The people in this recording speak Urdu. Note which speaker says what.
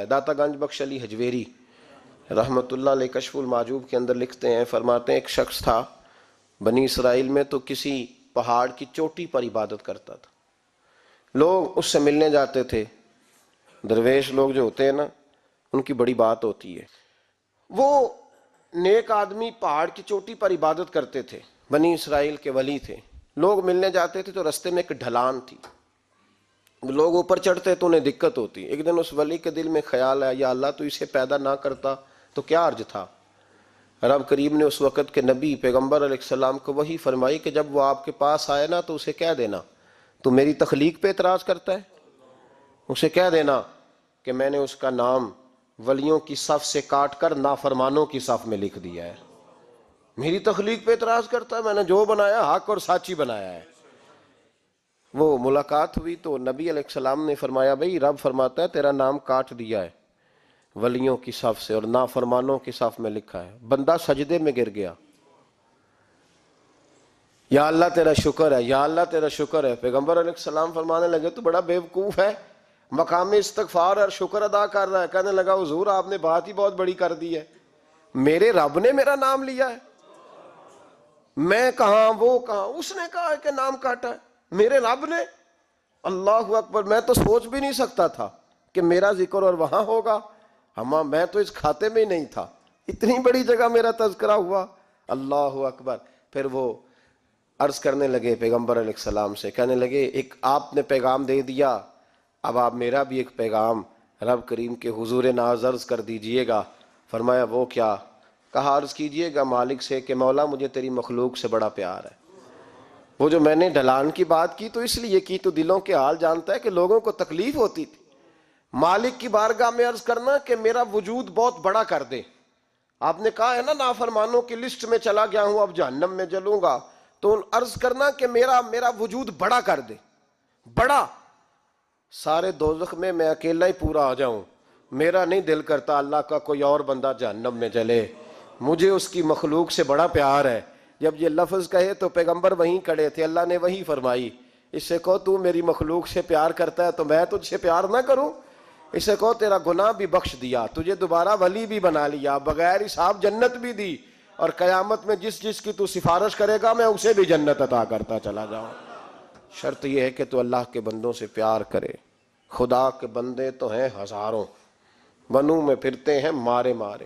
Speaker 1: ہے۔ داتا گنج بخش علی حجویری رحمت اللہ علیہ کشف الماجوب کے اندر لکھتے ہیں، فرماتے ہیں، ایک شخص تھا بنی اسرائیل میں تو کسی پہاڑ کی چوٹی پر عبادت کرتا تھا۔ لوگ اس سے ملنے جاتے تھے۔ درویش لوگ جو ہوتے ہیں نا، ان کی بڑی بات ہوتی ہے۔ وہ نیک آدمی پہاڑ کی چوٹی پر عبادت کرتے تھے، بنی اسرائیل کے ولی تھے۔ لوگ ملنے جاتے تھے تو رستے میں ایک ڈھلان تھی۔ لوگ اوپر چڑھتے تو انہیں دقت ہوتی۔ ایک دن اس ولی کے دل میں خیال ہے یا اللہ تو اسے پیدا نہ کرتا تو کیا عرض تھا؟ رب کریم نے اس وقت کے نبی پیغمبر علیہ السلام کو وہی فرمائی کہ جب وہ آپ کے پاس آئے نا تو اسے کہہ دینا، تو میری تخلیق پہ اعتراض کرتا ہے؟ اسے کہہ دینا کہ میں نے اس کا نام ولیوں کی صف سے کاٹ کر نافرمانوں کی صف میں لکھ دیا ہے۔ میری تخلیق پہ اعتراض کرتا ہے، میں نے جو بنایا حق اور ساچی بنایا ہے۔ وہ ملاقات ہوئی تو نبی علیہ السلام نے فرمایا، بھائی، رب فرماتا ہے، تیرا نام کاٹ دیا ہے، ولیوں کی صف سے اور نافرمانوں کی صف میں لکھا ہے۔ بندہ سجدے میں گر گیا۔ یا اللہ، تیرا شکر ہے، یا اللہ، تیرا شکر ہے۔ پیغمبر علیہ السلام فرمانے لگے، تو بڑا بیوقوف ہے، مقام استغفار اور شکر ادا کر رہا ہے۔ کہنے لگا، حضور، آپ نے بات ہی بہت بڑی کر دی ہے۔ میرے رب نے میرا نام لیا ہے۔ میں کہاں، وہ کہاں؟ اس نے کہا ہے کہ نام کاٹا ہے۔ میرے رب نے؟ اللہ اکبر، میں تو سوچ بھی نہیں سکتا تھا کہ میرا ذکر اور وہاں ہوگا۔ ہما، میں تو اس کھاتے میں ہی نہیں تھا۔ اتنی بڑی جگہ میرا تذکرہ ہوا۔ اللہ اکبر۔ پھر وہ عرض کرنے لگے پیغمبر علیہ السلام سے، کہنے لگے، ایک آپ نے پیغام دے دیا۔ اب آپ میرا بھی ایک پیغام رب کریم کے حضور ناز عرض کر دیجیے گا۔ فرمایا، وہ کیا؟ کہا، عرض کیجیے گا مالک سے کہ مولا، مجھے تیری مخلوق سے بڑا پیار ہے۔ وہ جو میں نے ڈھلان کی بات کی تو اس لیے کی تو دلوں کے حال جانتا ہے کہ لوگوں کو تکلیف ہوتی تھی۔ مالک کی بارگاہ میں عرض کرنا کہ میرا وجود بہت بڑا کر دے۔ آپ نے کہا ہے نا نافرمانوں کی لسٹ میں چلا گیا ہوں، اب جہنم میں جلوں گا۔ تو عرض کرنا کہ میرا میرا وجود بڑا کر دے۔ بڑا۔ سارے دوزخ میں میں اکیلا ہی پورا آ جاؤں۔ میرا نہیں دل کرتا اللہ کا کوئی اور بندہ جہنم میں جلے۔ مجھے اس کی مخلوق سے بڑا پیار ہے۔ جب یہ لفظ کہے تو پیغمبر وہیں کڑے تھے، اللہ نے وہی فرمائی، اس سے کہو تو میری مخلوق سے پیار کرتا ہے تو میں تجھ سے پیار نہ کروں۔ اس سے کہو تیرا گناہ بھی بخش دیا، تجھے دوبارہ ولی بھی بنا لیا، بغیر حساب جنت بھی دی۔ اور قیامت میں جس جس کی تو سفارش کرے گا، میں اسے بھی جنت عطا کرتا چلا جاؤں۔ شرط یہ ہے کہ تو اللہ کے بندوں سے پیار کرے۔ خدا کے بندے تو ہیں ہزاروں، بنوں میں پھرتے ہیں مارے مارے۔